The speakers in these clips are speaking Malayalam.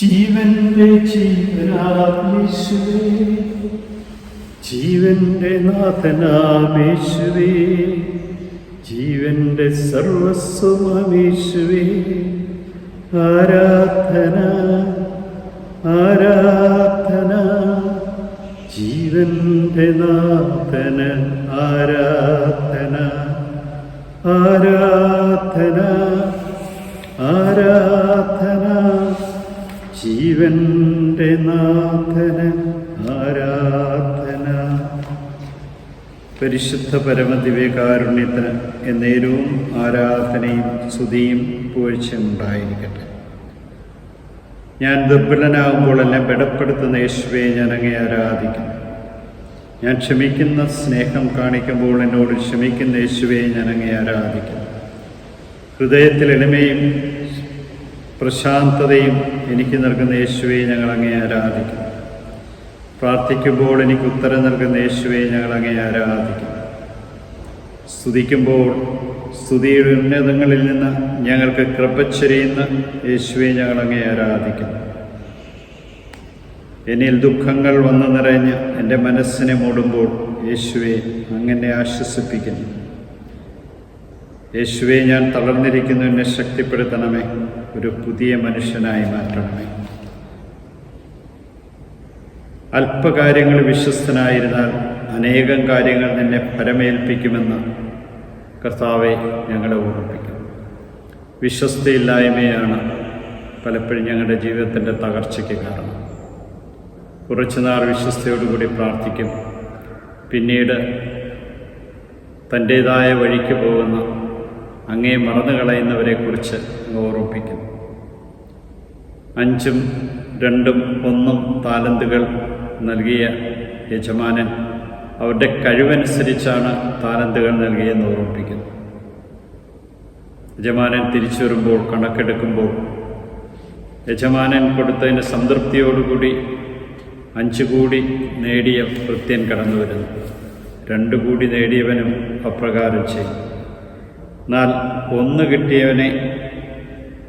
ജീവന്റെ ജീവനാമേശുവേ ജീവന്റെ നാഥനാമേശുവേ. ജീവന്റെ സർവസ്വമേശുവേ ആരാധന ആരാധന. ജീവന്റെ നാഥന ആരാധന. ആരാധന ആരാധന. ജീവന്റെ നാഥന ആരാധന. പരിശുദ്ധ പരമദിവ്യകാരുണ്യത്തിന് എന്നേരവും ആരാധനയും സ്തുതിയും പുകഴ്ചയും ഉണ്ടായിരിക്കട്ടെ. ഞാൻ ദുർബലനാകുമ്പോൾ എന്നെ ബലപ്പെടുത്തുന്ന യേശുവെ ഞാൻ അങ്ങേ ആരാധിക്കുന്നു. ഞാൻ ക്ഷമിക്കുന്ന സ്നേഹം കാണിക്കുമ്പോൾ എന്നോട് ക്ഷമിക്കുന്ന യേശുവെ ഞാൻ അങ്ങേ ആരാധിക്കുന്നു. ഹൃദയത്തിൽ എളിമയും പ്രശാന്തതയും എനിക്ക് നൽകുന്ന യേശുവെ ഞങ്ങൾ അങ്ങേ ആരാധിക്കും പ്രാർത്ഥിക്കുമ്പോൾ എനിക്ക് ഉത്തരം നൽകുന്ന യേശുവെ ഞങ്ങൾ അങ്ങേ ആരാധിക്കും സ്തുതിക്കുമ്പോൾ സ്തുതിയുടെ ഉന്നതങ്ങളിൽ നിന്ന് ഞങ്ങൾക്ക് കൃപച്ചെരിയുന്ന യേശുവെ ഞങ്ങൾ അങ്ങേ ആരാധിക്കുന്നു. എന്നിൽ ദുഃഖങ്ങൾ വന്നു നിറഞ്ഞ് എന്റെ മനസ്സിനെ മൂടുമ്പോൾ യേശുവെ അങ്ങനെ ആശ്വസിപ്പിക്കുന്നു. യേശുവെ ഞാൻ തളർന്നിരിക്കുന്നു. എന്നെ ശക്തിപ്പെടുത്തണമേ. ഒരു പുതിയ മനുഷ്യനായി മാറ്റണമേ. അല്പകാര്യങ്ങൾ വിശ്വസ്തനായിരുന്നാൽ അനേകം കാര്യങ്ങൾ നിന്നെ ഫലമേൽപ്പിക്കുമെന്ന് കർത്താവെ ഞങ്ങളെ ഓർമ്മിപ്പിക്കും വിശ്വസ്തയില്ലായ്മയാണ് പലപ്പോഴും ഞങ്ങളുടെ ജീവിതത്തിന്റെ തകർച്ചയ്ക്ക് കാരണം. കുറച്ചുനാൾ വിശ്വസ്തയോടുകൂടി പ്രാർത്ഥിക്കും. പിന്നീട് തന്റേതായ വഴിക്ക് പോകുന്ന അങ്ങേ മറന്നു കളയുന്നവരെക്കുറിച്ച് ഓർമ്മിപ്പിക്കുന്നു. അഞ്ചും രണ്ടും ഒന്നും താലന്തുകൾ നൽകിയ യജമാനൻ അവരുടെ കഴിവനുസരിച്ചാണ് താലന്തുകൾ നൽകിയെന്ന് ഓർമ്മിപ്പിക്കുന്നു. യജമാനൻ തിരിച്ചു വരുമ്പോൾ കണക്കെടുക്കുമ്പോൾ യജമാനൻ കൊടുത്തതിന് സംതൃപ്തിയോടുകൂടി അഞ്ചു കൂടി നേടിയ ഭൃത്യൻ കടന്നു വരുന്നു രണ്ടു കൂടി നേടിയവനും അപ്രകാരം ചെയ്യും എന്നാൽ ഒന്ന് കിട്ടിയവനെ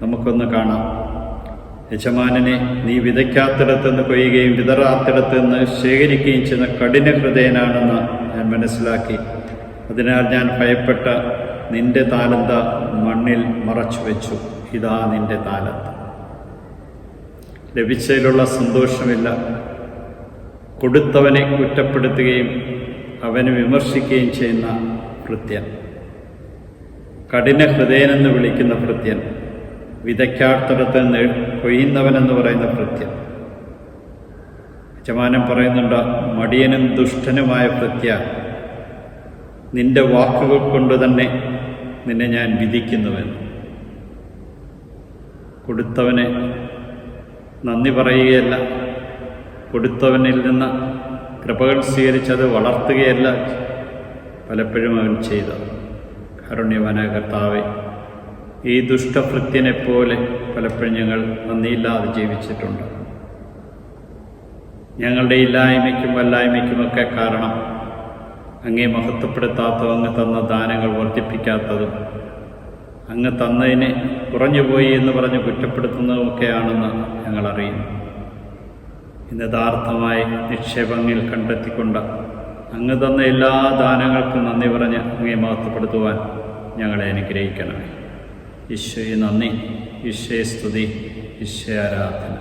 നമുക്കൊന്ന് കാണാം. യജമാനനെ നീ വിതയ്ക്കാത്തിടത്തുനിന്ന് കൊയ്യുകയും വിതറാത്തിടത്ത് നിന്ന് ശേഖരിക്കുകയും ചെയ്യുന്ന കഠിന ഹൃദയനാണെന്ന് ഞാൻ മനസ്സിലാക്കി. അതിനാൽ ഞാൻ ഭയപ്പെട്ട നിന്റെ താലന്ത മണ്ണിൽ മറച്ചു വെച്ചു ഇതാ നിന്റെ താലന്ത. ലഭിച്ചതിലുള്ള സന്തോഷമില്ല. കൊടുത്തവനെ കുറ്റപ്പെടുത്തുകയും അവനെ വിമർശിക്കുകയും ചെയ്യുന്ന ഭൃത്യൻ കഠിന ഹൃദയനെന്ന് വിളിക്കുന്ന ഭൃത്യൻ നിന്ന് കൊയ്യുന്നവനെന്ന് പറയുന്ന ഭൃത്യൻ. യജമാനൻ പറയുന്നുണ്ട് മടിയനും ദുഷ്ടനുമായ ഭൃത്യ നിന്റെ വാക്കുകൾ കൊണ്ട് തന്നെ നിന്നെ ഞാൻ വിധിക്കുന്നുവെന്ന്. കൊടുത്തവനെ നന്ദി പറയുകയല്ല കൊടുത്തവനിൽ നിന്ന് കൃപകൾ സ്വീകരിച്ചത് വളർത്തുകയല്ല പലപ്പോഴും അവൻ ചെയ്തത്. കാരുണ്യവന കർത്താവെ ഈ ദുഷ്ടഭൃത്യനെ പോലെ പലപ്പോഴും ഞങ്ങൾ നന്ദിയില്ലാതെ ജീവിച്ചിട്ടുണ്ട്. ഞങ്ങളുടെ ഇല്ലായ്മയ്ക്കും വല്ലായ്മയ്ക്കുമൊക്കെ കാരണം അങ്ങേ മഹത്വപ്പെടുത്താത്തതും അങ്ങ് തന്ന ദാനങ്ങൾ വർദ്ധിപ്പിക്കാത്തതും അങ്ങ് തന്നതിനെ കുറഞ്ഞുപോയി എന്ന് പറഞ്ഞ് കുറ്റപ്പെടുത്തുന്നതുമൊക്കെയാണെന്ന് ഞങ്ങൾ അറിയുന്നു ഇന്ന് യഥാർത്ഥമായി നിക്ഷേപങ്ങൾ കണ്ടെത്തിക്കൊണ്ട് അങ്ങ് തന്ന എല്ലാ ദാനങ്ങൾക്കും നന്ദി പറഞ്ഞ് അങ്ങേ മഹത്വപ്പെടുത്തുവാൻ ഞങ്ങളെ അനുഗ്രഹിക്കണമേ. ഈശോയെ നന്ദി ഈശോയെ സ്തുതി ഈശോ ആരാധന.